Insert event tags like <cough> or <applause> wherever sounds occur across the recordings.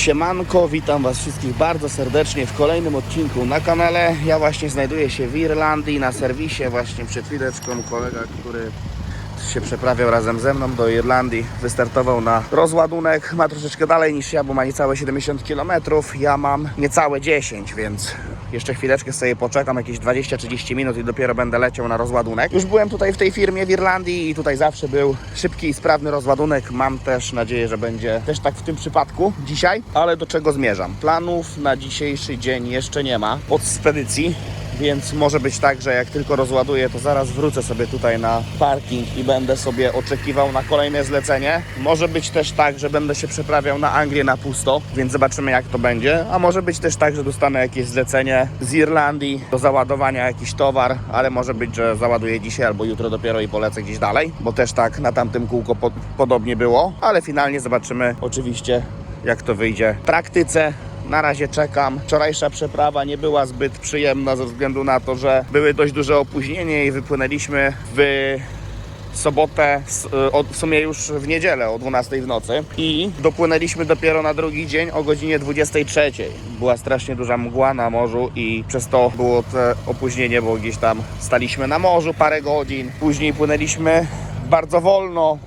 Siemanko, witam Was wszystkich bardzo serdecznie w kolejnym odcinku na kanale. Ja właśnie znajduję się w Irlandii na serwisie. Właśnie przed chwileczką kolega, który się przeprawiał razem ze mną do Irlandii, wystartował na rozładunek. Ma troszeczkę dalej niż ja, bo ma niecałe 70 km. Ja mam niecałe 10, więc jeszcze chwileczkę sobie poczekam, jakieś 20-30 minut i dopiero będę leciał na rozładunek. Już byłem tutaj w tej firmie w Irlandii i tutaj zawsze był szybki i sprawny rozładunek. Mam też nadzieję, że będzie też tak w tym przypadku dzisiaj. Ale do czego zmierzam? Planów na dzisiejszy dzień jeszcze nie ma od spedycji. Więc może być tak, że jak tylko rozładuję, to zaraz wrócę sobie tutaj na parking i będę sobie oczekiwał na kolejne zlecenie. Może być też tak, że będę się przeprawiał na Anglię na pusto, więc zobaczymy jak to będzie. A może być też tak, że dostanę jakieś zlecenie z Irlandii do załadowania jakiś towar, ale może być, że załaduję dzisiaj albo jutro dopiero i polecę gdzieś dalej, bo też tak na tamtym kółko po podobnie było, ale finalnie zobaczymy oczywiście jak to wyjdzie w praktyce. Na razie czekam. Wczorajsza przeprawa nie była zbyt przyjemna ze względu na to, że były dość duże opóźnienie i wypłynęliśmy w sobotę, o- w sumie już w niedzielę o 12 w nocy i dopłynęliśmy dopiero na drugi dzień o godzinie 23. Była strasznie duża mgła na morzu i przez to było te opóźnienie, bo gdzieś tam staliśmy na morzu parę godzin. Później płynęliśmy bardzo wolno,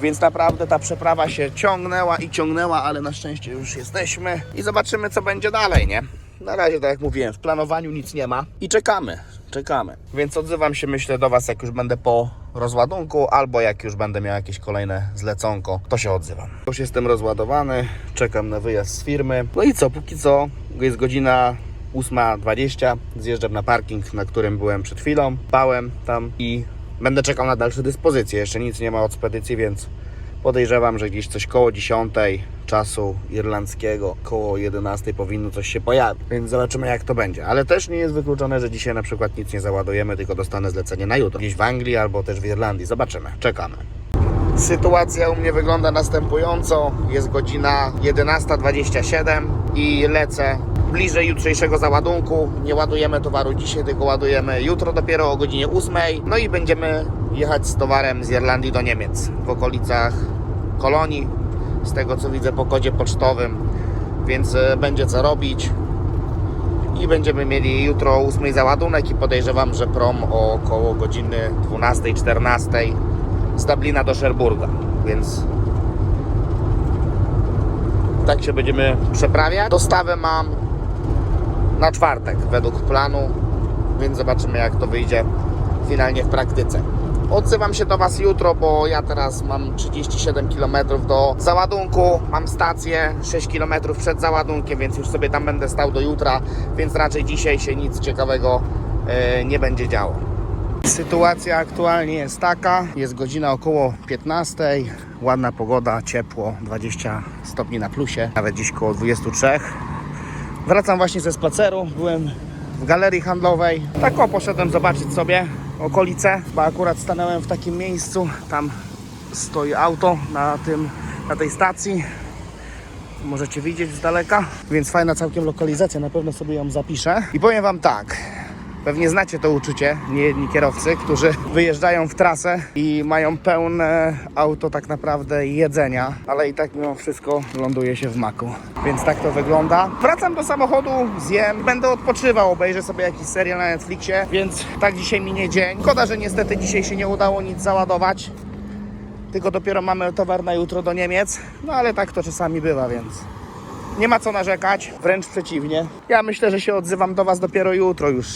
więc naprawdę ta przeprawa się ciągnęła i ciągnęła, ale na szczęście już jesteśmy i zobaczymy co będzie dalej, nie? Na razie, tak jak mówiłem, w planowaniu nic nie ma i czekamy, czekamy. Więc odzywam się myślę do Was, jak już będę po rozładunku, albo jak już będę miał jakieś kolejne zleconko, to się odzywam. Już jestem rozładowany, czekam na wyjazd z firmy. No i co, póki co jest godzina 8.20, zjeżdżam na parking, na którym byłem przed chwilą, bałem tam i Będę czekał na dalsze dyspozycje. Jeszcze nic nie ma od spedycji, więc podejrzewam, że gdzieś coś koło 10 czasu irlandzkiego, koło 11 powinno coś się pojawić. Więc zobaczymy jak to będzie. Ale też nie jest wykluczone, że dzisiaj na przykład nic nie załadujemy, tylko dostanę zlecenie na jutro. Gdzieś w Anglii albo też w Irlandii. Zobaczymy. Czekamy. Sytuacja u mnie wygląda następująco. Jest godzina 11.27 i lecę bliżej jutrzejszego załadunku. Nie ładujemy towaru dzisiaj, tylko ładujemy jutro dopiero o godzinie 8. No i będziemy jechać z towarem z Irlandii do Niemiec w okolicach Kolonii. Z tego co widzę po kodzie pocztowym, więc e, będzie co robić. I będziemy mieli jutro o 8 załadunek i podejrzewam, że prom około godziny 12-14 z Dublina do Sherburga, więc tak się będziemy przeprawiać. Dostawę mam na czwartek według planu, więc zobaczymy jak to wyjdzie finalnie w praktyce. Odzywam się do Was jutro, bo ja teraz mam 37 km do załadunku, mam stację 6 km przed załadunkiem, więc już sobie tam będę stał do jutra, więc raczej dzisiaj się nic ciekawego e, nie będzie działo. Sytuacja aktualnie jest taka, jest godzina około 15, ładna pogoda, ciepło, 20 stopni na plusie, nawet dziś koło 23. Wracam właśnie ze spaceru, byłem w galerii handlowej. Tak o, poszedłem zobaczyć sobie okolice, bo akurat stanąłem w takim miejscu, tam stoi auto na, tym, na tej stacji. Możecie widzieć z daleka, więc fajna całkiem lokalizacja, na pewno sobie ją zapiszę. I powiem Wam tak, Pewnie znacie to uczucie, niejedni kierowcy, którzy <laughs> wyjeżdżają w trasę i mają pełne auto tak naprawdę jedzenia, ale i tak mimo wszystko ląduje się w maku. Więc tak to wygląda. Wracam do samochodu, zjem, będę odpoczywał, obejrzę sobie jakiś serial na Netflixie, więc tak dzisiaj minie dzień. Szkoda, że niestety dzisiaj się nie udało nic załadować, tylko dopiero mamy towar na jutro do Niemiec, no ale tak to czasami bywa, więc... Nie ma co narzekać, wręcz przeciwnie. Ja myślę, że się odzywam do Was dopiero jutro już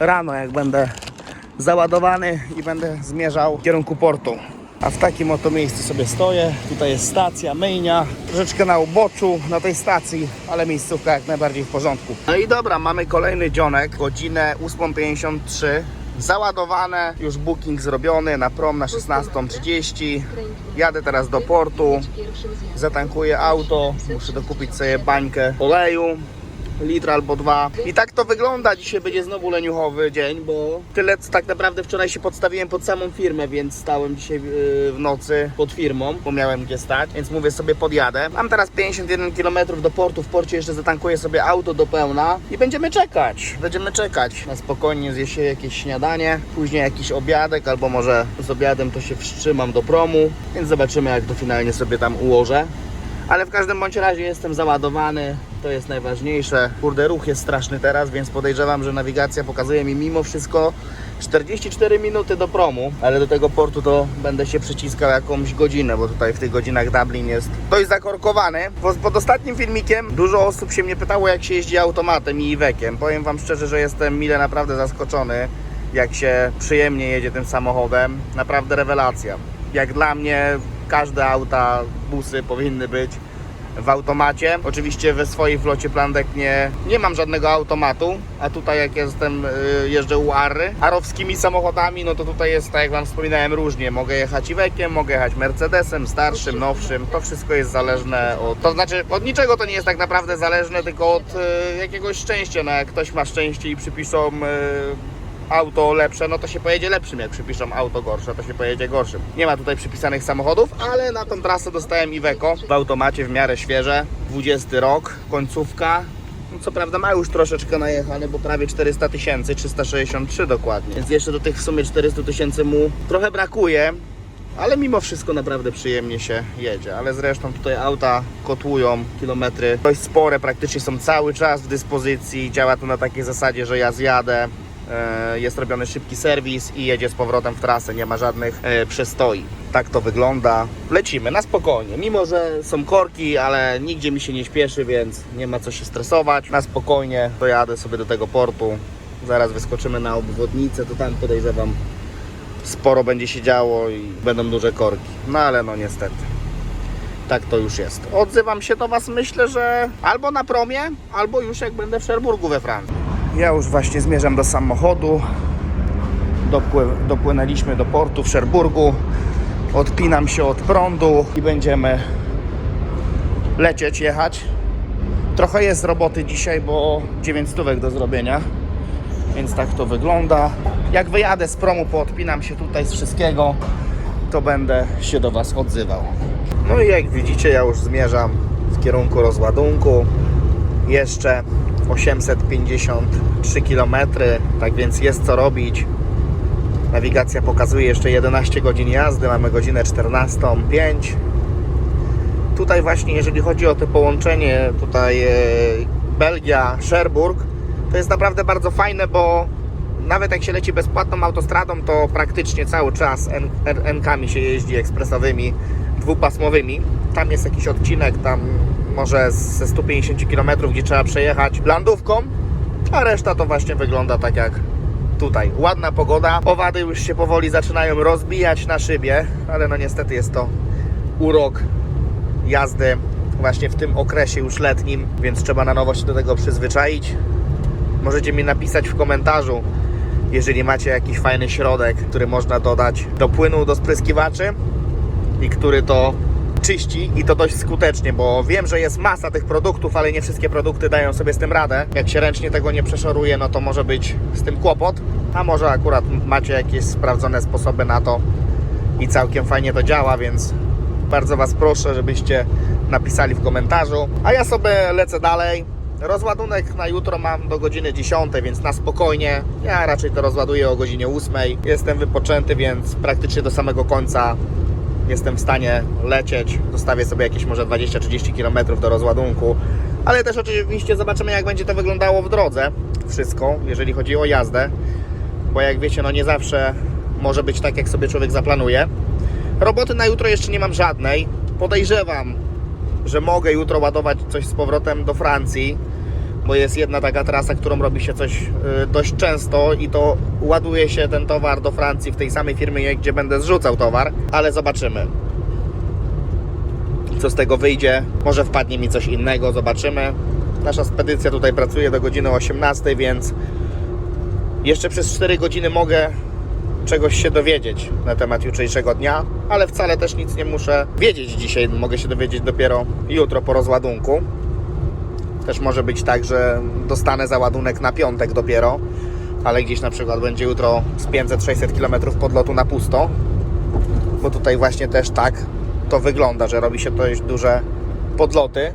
rano, jak będę załadowany i będę zmierzał w kierunku portu. A w takim oto miejscu sobie stoję. Tutaj jest stacja, myjnia, troszeczkę na uboczu na tej stacji, ale miejscówka jak najbardziej w porządku. No i dobra, mamy kolejny dzionek, godzinę 8.53. Załadowane, już booking zrobiony na prom na 16.30. Jadę teraz do portu, zatankuję auto, muszę dokupić sobie bańkę oleju, litr albo dwa. I tak to wygląda. Dzisiaj będzie znowu leniuchowy dzień, bo tyle co tak naprawdę wczoraj się podstawiłem pod samą firmę, więc stałem dzisiaj yy, w nocy pod firmą, bo miałem gdzie stać, więc mówię sobie podjadę. Mam teraz 51 km do portu, w porcie jeszcze zatankuję sobie auto do pełna i będziemy czekać. Będziemy czekać. Na spokojnie zje się jakieś śniadanie, później jakiś obiadek, albo może z obiadem to się wstrzymam do promu, więc zobaczymy jak to finalnie sobie tam ułożę Ale w każdym bądź razie jestem załadowany, to jest najważniejsze. Kurde, ruch jest straszny teraz, więc podejrzewam, że nawigacja pokazuje mi mimo wszystko 44 minuty do promu, ale do tego portu to będę się przyciskał jakąś godzinę, bo tutaj w tych godzinach Dublin jest dość zakorkowany. Pod ostatnim filmikiem dużo osób się mnie pytało, jak się jeździ automatem i Ivekiem. Powiem Wam szczerze, że jestem mile naprawdę zaskoczony, jak się przyjemnie jedzie tym samochodem. Naprawdę rewelacja. Jak dla mnie każde auta, busy powinny być w automacie. Oczywiście we swojej flocie Plandek nie, nie mam żadnego automatu, a tutaj jak jestem, y, jeżdżę u Arry. Arowskimi samochodami, no to tutaj jest, tak jak Wam wspominałem, różnie. Mogę jechać Ivekiem, mogę jechać Mercedesem, starszym, nowszym. To wszystko jest zależne od, to znaczy od niczego to nie jest tak naprawdę zależne, tylko od y, jakiegoś szczęścia. No jak ktoś ma szczęście i przypiszą y, auto lepsze, no to się pojedzie lepszym. Jak przypiszą auto gorsze, to się pojedzie gorszym. Nie ma tutaj przypisanych samochodów, ale na tą trasę dostałem Iveco w automacie w miarę świeże. 20 rok, końcówka. No co prawda ma już troszeczkę najechany, bo prawie 400 tysięcy, 363 dokładnie. Więc jeszcze do tych w sumie 400 tysięcy mu trochę brakuje. Ale mimo wszystko naprawdę przyjemnie się jedzie. Ale zresztą tutaj auta kotłują kilometry dość spore, praktycznie są cały czas w dyspozycji. Działa to na takiej zasadzie, że ja zjadę, jest robiony szybki serwis i jedzie z powrotem w trasę, nie ma żadnych e, przestoi. Tak to wygląda. Lecimy na spokojnie, mimo że są korki, ale nigdzie mi się nie śpieszy, więc nie ma co się stresować. Na spokojnie dojadę sobie do tego portu. Zaraz wyskoczymy na obwodnicę, to tam podejrzewam sporo będzie się działo i będą duże korki. No ale no niestety. Tak to już jest. Odzywam się do Was myślę, że albo na promie, albo już jak będę w Szerburgu we Francji. Ja już właśnie zmierzam do samochodu. Dopły, dopłynęliśmy do portu w Szerburgu. Odpinam się od prądu i będziemy lecieć, jechać. Trochę jest roboty dzisiaj, bo 9 stówek do zrobienia. Więc tak to wygląda. Jak wyjadę z promu, poodpinam się tutaj z wszystkiego, to będę się do Was odzywał. No i jak widzicie, ja już zmierzam w kierunku rozładunku. Jeszcze 853 km, tak więc jest co robić. Nawigacja pokazuje jeszcze 11 godzin jazdy, mamy godzinę 14.05. Tutaj właśnie, jeżeli chodzi o to połączenie, tutaj e, Belgia, Cherbourg, to jest naprawdę bardzo fajne, bo nawet jak się leci bezpłatną autostradą, to praktycznie cały czas N- N- N-kami się jeździ ekspresowymi, dwupasmowymi. Tam jest jakiś odcinek, tam może ze 150 km, gdzie trzeba przejechać landówką, a reszta to właśnie wygląda tak jak tutaj. Ładna pogoda, owady już się powoli zaczynają rozbijać na szybie, ale no niestety jest to urok jazdy właśnie w tym okresie już letnim, więc trzeba na nowo się do tego przyzwyczaić. Możecie mi napisać w komentarzu, jeżeli macie jakiś fajny środek, który można dodać do płynu do spryskiwaczy i który to czyści i to dość skutecznie, bo wiem, że jest masa tych produktów, ale nie wszystkie produkty dają sobie z tym radę. Jak się ręcznie tego nie przeszoruje, no to może być z tym kłopot, a może akurat macie jakieś sprawdzone sposoby na to i całkiem fajnie to działa, więc bardzo Was proszę, żebyście napisali w komentarzu. A ja sobie lecę dalej. Rozładunek na jutro mam do godziny 10, więc na spokojnie. Ja raczej to rozładuję o godzinie 8. Jestem wypoczęty, więc praktycznie do samego końca jestem w stanie lecieć. Zostawię sobie jakieś może 20-30 km do rozładunku. Ale też oczywiście zobaczymy, jak będzie to wyglądało w drodze. Wszystko, jeżeli chodzi o jazdę. Bo jak wiecie, no nie zawsze może być tak, jak sobie człowiek zaplanuje. Roboty na jutro jeszcze nie mam żadnej. Podejrzewam, że mogę jutro ładować coś z powrotem do Francji, bo jest jedna taka trasa, którą robi się coś y, dość często i to ładuje się ten towar do Francji w tej samej firmie, gdzie będę zrzucał towar, ale zobaczymy. Co z tego wyjdzie? Może wpadnie mi coś innego, zobaczymy. Nasza spedycja tutaj pracuje do godziny 18, więc jeszcze przez 4 godziny mogę czegoś się dowiedzieć na temat jutrzejszego dnia, ale wcale też nic nie muszę wiedzieć dzisiaj. Mogę się dowiedzieć dopiero jutro po rozładunku. Też może być tak, że dostanę załadunek na piątek dopiero, ale gdzieś na przykład będzie jutro z 500-600 km podlotu na pusto, bo tutaj właśnie też tak to wygląda, że robi się dość duże podloty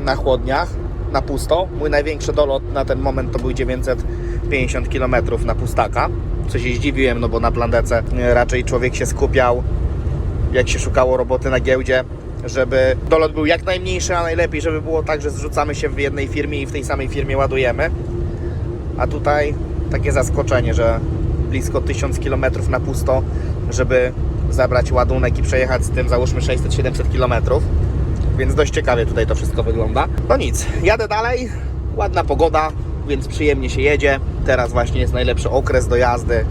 na chłodniach, na pusto. Mój największy dolot na ten moment to był 950 km na pustaka, co się zdziwiłem, no bo na plandece raczej człowiek się skupiał, jak się szukało roboty na giełdzie, żeby dolot był jak najmniejszy, a najlepiej, żeby było tak, że zrzucamy się w jednej firmie i w tej samej firmie ładujemy. A tutaj takie zaskoczenie, że blisko 1000 km na pusto, żeby zabrać ładunek i przejechać z tym załóżmy 600-700 km. Więc dość ciekawie tutaj to wszystko wygląda. No nic, jadę dalej. Ładna pogoda, więc przyjemnie się jedzie. Teraz właśnie jest najlepszy okres do jazdy.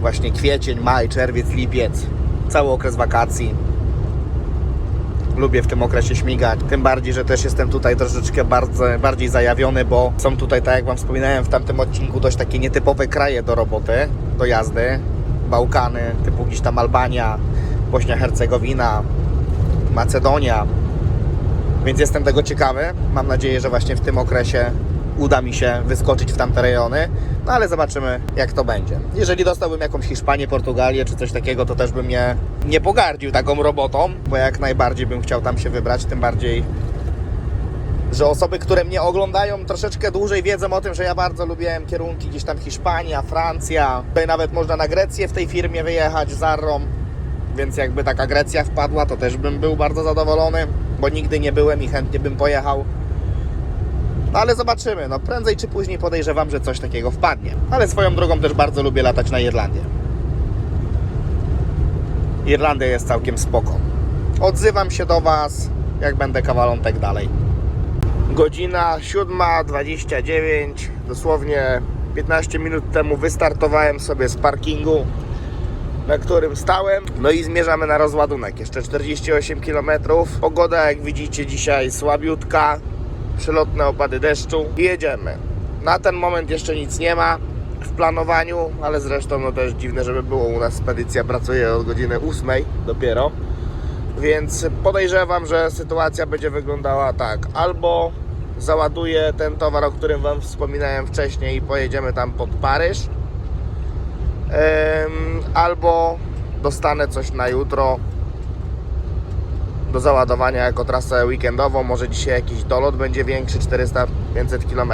Właśnie kwiecień, maj, czerwiec, lipiec. Cały okres wakacji. Lubię w tym okresie śmigać. Tym bardziej, że też jestem tutaj troszeczkę bardzo, bardziej zajawiony, bo są tutaj, tak jak Wam wspominałem w tamtym odcinku, dość takie nietypowe kraje do roboty, do jazdy. Bałkany, typu gdzieś tam Albania, Bośnia-Hercegowina, Macedonia. Więc jestem tego ciekawy. Mam nadzieję, że właśnie w tym okresie uda mi się wyskoczyć w tamte rejony. No ale zobaczymy, jak to będzie. Jeżeli dostałbym jakąś Hiszpanię, Portugalię czy coś takiego, to też bym nie, nie pogardził taką robotą, bo jak najbardziej bym chciał tam się wybrać. Tym bardziej, że osoby, które mnie oglądają troszeczkę dłużej wiedzą o tym, że ja bardzo lubiłem kierunki gdzieś tam Hiszpania, Francja. Tutaj nawet można na Grecję w tej firmie wyjechać z. Więc jakby taka Grecja wpadła, to też bym był bardzo zadowolony, bo nigdy nie byłem i chętnie bym pojechał. Ale zobaczymy, no prędzej czy później podejrzewam, że coś takiego wpadnie. Ale swoją drogą też bardzo lubię latać na Irlandię. Irlandia jest całkiem spoko. Odzywam się do Was, jak będę kawalątek dalej. Godzina 7.29, dosłownie 15 minut temu wystartowałem sobie z parkingu na którym stałem. No i zmierzamy na rozładunek. Jeszcze 48 km. Pogoda, jak widzicie, dzisiaj słabiutka. Przelotne opady deszczu. I jedziemy. Na ten moment jeszcze nic nie ma w planowaniu, ale zresztą no też dziwne, żeby było u nas spedycja pracuje od godziny 8 dopiero. Więc podejrzewam, że sytuacja będzie wyglądała tak. Albo załaduję ten towar, o którym Wam wspominałem wcześniej i pojedziemy tam pod Paryż albo dostanę coś na jutro do załadowania jako trasę weekendową. Może dzisiaj jakiś dolot będzie większy, 400-500 km.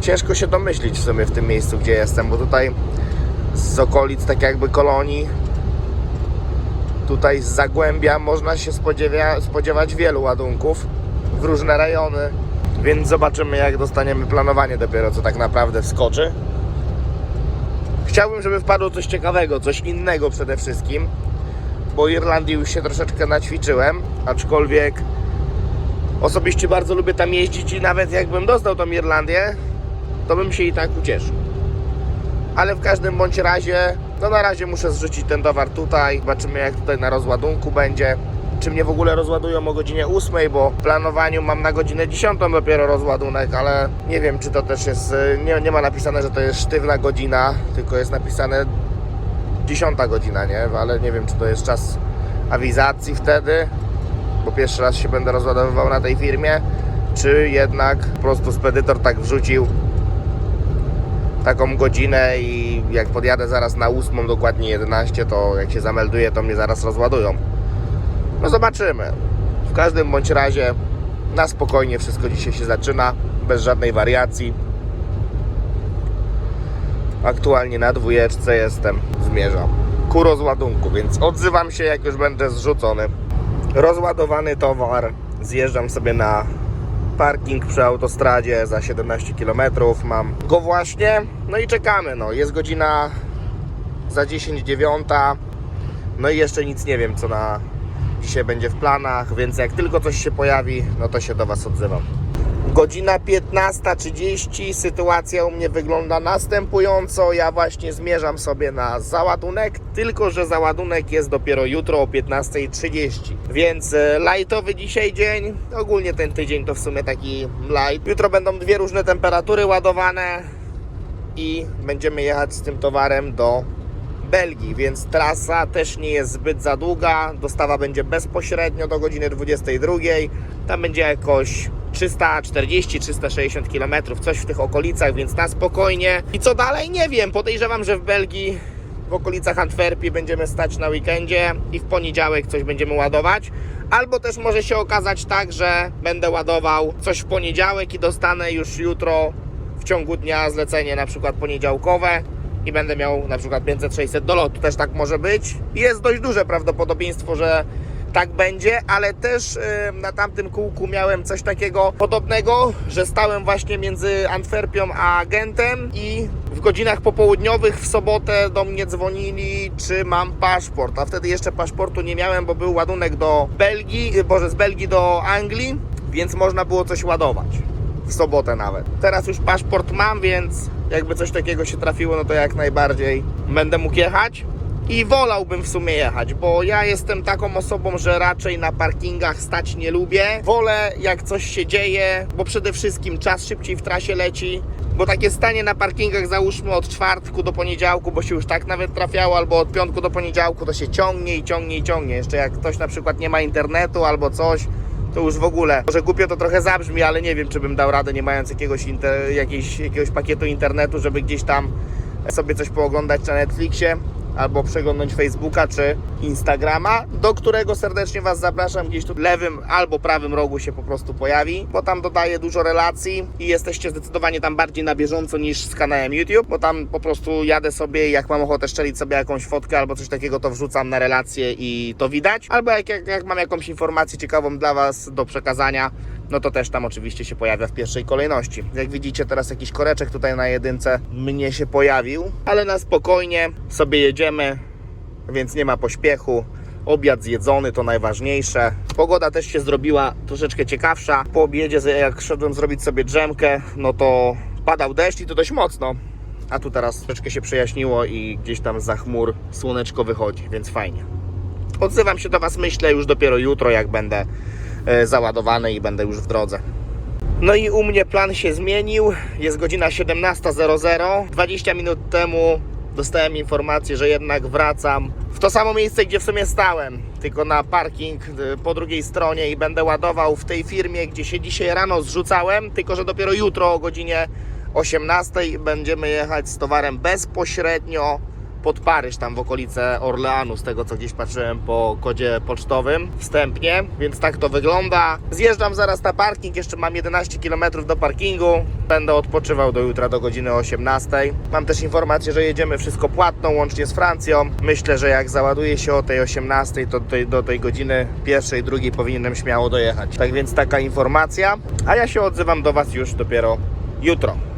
Ciężko się domyślić w sumie w tym miejscu, gdzie jestem, bo tutaj z okolic tak jakby kolonii, tutaj z Zagłębia można się spodziewa, spodziewać wielu ładunków w różne rejony. Więc zobaczymy jak dostaniemy planowanie dopiero co tak naprawdę wskoczy. Chciałbym, żeby wpadło coś ciekawego, coś innego przede wszystkim, bo Irlandii już się troszeczkę naćwiczyłem, aczkolwiek osobiście bardzo lubię tam jeździć i nawet jakbym dostał tą Irlandię, to bym się i tak ucieszył. Ale w każdym bądź razie, no na razie muszę zrzucić ten towar tutaj, zobaczymy jak tutaj na rozładunku będzie. Czy mnie w ogóle rozładują o godzinie 8, bo w planowaniu mam na godzinę 10 dopiero rozładunek, ale nie wiem czy to też jest, nie, nie ma napisane, że to jest sztywna godzina, tylko jest napisane 10 godzina, nie? Ale nie wiem czy to jest czas awizacji wtedy, bo pierwszy raz się będę rozładowywał na tej firmie, czy jednak po prostu spedytor tak wrzucił taką godzinę i jak podjadę zaraz na 8, dokładnie 11, to jak się zamelduję, to mnie zaraz rozładują. No zobaczymy. W każdym bądź razie na spokojnie wszystko dzisiaj się zaczyna, bez żadnej wariacji. Aktualnie na dwójeczce jestem, zmierzam ku rozładunku, więc odzywam się jak już będę zrzucony. Rozładowany towar, zjeżdżam sobie na parking przy autostradzie za 17 km. Mam go właśnie, no i czekamy. No. Jest godzina za 10 dziewiąta. No i jeszcze nic nie wiem, co na dzisiaj będzie w planach, więc jak tylko coś się pojawi, no to się do Was odzywam. Godzina 15.30, sytuacja u mnie wygląda następująco. Ja właśnie zmierzam sobie na załadunek, tylko że załadunek jest dopiero jutro o 15.30. Więc e, lightowy dzisiaj dzień. Ogólnie ten tydzień to w sumie taki light. Jutro będą dwie różne temperatury ładowane i będziemy jechać z tym towarem do Belgii, więc trasa też nie jest zbyt za długa. Dostawa będzie bezpośrednio do godziny 22. Tam będzie jakoś 340-360 km, coś w tych okolicach, więc na spokojnie. I co dalej? Nie wiem. Podejrzewam, że w Belgii, w okolicach Antwerpii będziemy stać na weekendzie i w poniedziałek coś będziemy ładować. Albo też może się okazać tak, że będę ładował coś w poniedziałek i dostanę już jutro w ciągu dnia zlecenie na przykład poniedziałkowe i będę miał na przykład 500-600 do lotu. Też tak może być. Jest dość duże prawdopodobieństwo, że tak będzie, ale też na tamtym kółku miałem coś takiego podobnego, że stałem właśnie między Antwerpią a Gentem i w godzinach popołudniowych w sobotę do mnie dzwonili, czy mam paszport, a wtedy jeszcze paszportu nie miałem, bo był ładunek do Belgii, y, boże z Belgii do Anglii, więc można było coś ładować w sobotę nawet. Teraz już paszport mam, więc jakby coś takiego się trafiło, no to jak najbardziej będę mógł jechać. I wolałbym w sumie jechać, bo ja jestem taką osobą, że raczej na parkingach stać nie lubię. Wolę jak coś się dzieje, bo przede wszystkim czas szybciej w trasie leci. Bo takie stanie na parkingach załóżmy od czwartku do poniedziałku, bo się już tak nawet trafiało, albo od piątku do poniedziałku to się ciągnie i ciągnie i ciągnie. Jeszcze jak ktoś na przykład nie ma internetu albo coś, to już w ogóle. Może głupio to trochę zabrzmi, ale nie wiem, czy bym dał radę, nie mając jakiegoś, inter, jakiejś, jakiegoś pakietu internetu, żeby gdzieś tam sobie coś pooglądać na Netflixie albo przeglądnąć Facebooka czy Instagrama, do którego serdecznie Was zapraszam. Gdzieś tu w lewym albo prawym rogu się po prostu pojawi, bo tam dodaję dużo relacji i jesteście zdecydowanie tam bardziej na bieżąco niż z kanałem YouTube, bo tam po prostu jadę sobie jak mam ochotę szczelić sobie jakąś fotkę albo coś takiego, to wrzucam na relację i to widać. Albo jak, jak, jak mam jakąś informację ciekawą dla Was do przekazania, no to też tam oczywiście się pojawia w pierwszej kolejności. Jak widzicie, teraz jakiś koreczek tutaj na jedynce mnie się pojawił, ale na spokojnie sobie jedziemy, więc nie ma pośpiechu. Obiad zjedzony to najważniejsze. Pogoda też się zrobiła troszeczkę ciekawsza. Po obiedzie, jak szedłem zrobić sobie drzemkę, no to padał deszcz i to dość mocno. A tu teraz troszeczkę się przejaśniło i gdzieś tam za chmur słoneczko wychodzi, więc fajnie. Odzywam się do Was, myślę, już dopiero jutro, jak będę załadowany i będę już w drodze. No i u mnie plan się zmienił. Jest godzina 17.00. 20 minut temu dostałem informację, że jednak wracam w to samo miejsce, gdzie w sumie stałem, tylko na parking y, po drugiej stronie i będę ładował w tej firmie, gdzie się dzisiaj rano zrzucałem, tylko że dopiero jutro o godzinie 18 będziemy jechać z towarem bezpośrednio pod Paryż, tam w okolice Orleanu, z tego co gdzieś patrzyłem po kodzie pocztowym wstępnie, więc tak to wygląda. Zjeżdżam zaraz na parking, jeszcze mam 11 km do parkingu, będę odpoczywał do jutra do godziny 18. Mam też informację, że jedziemy wszystko płatną, łącznie z Francją. Myślę, że jak załaduję się o tej 18, to do tej, do tej godziny pierwszej, drugiej powinienem śmiało dojechać. Tak więc taka informacja, a ja się odzywam do Was już dopiero jutro.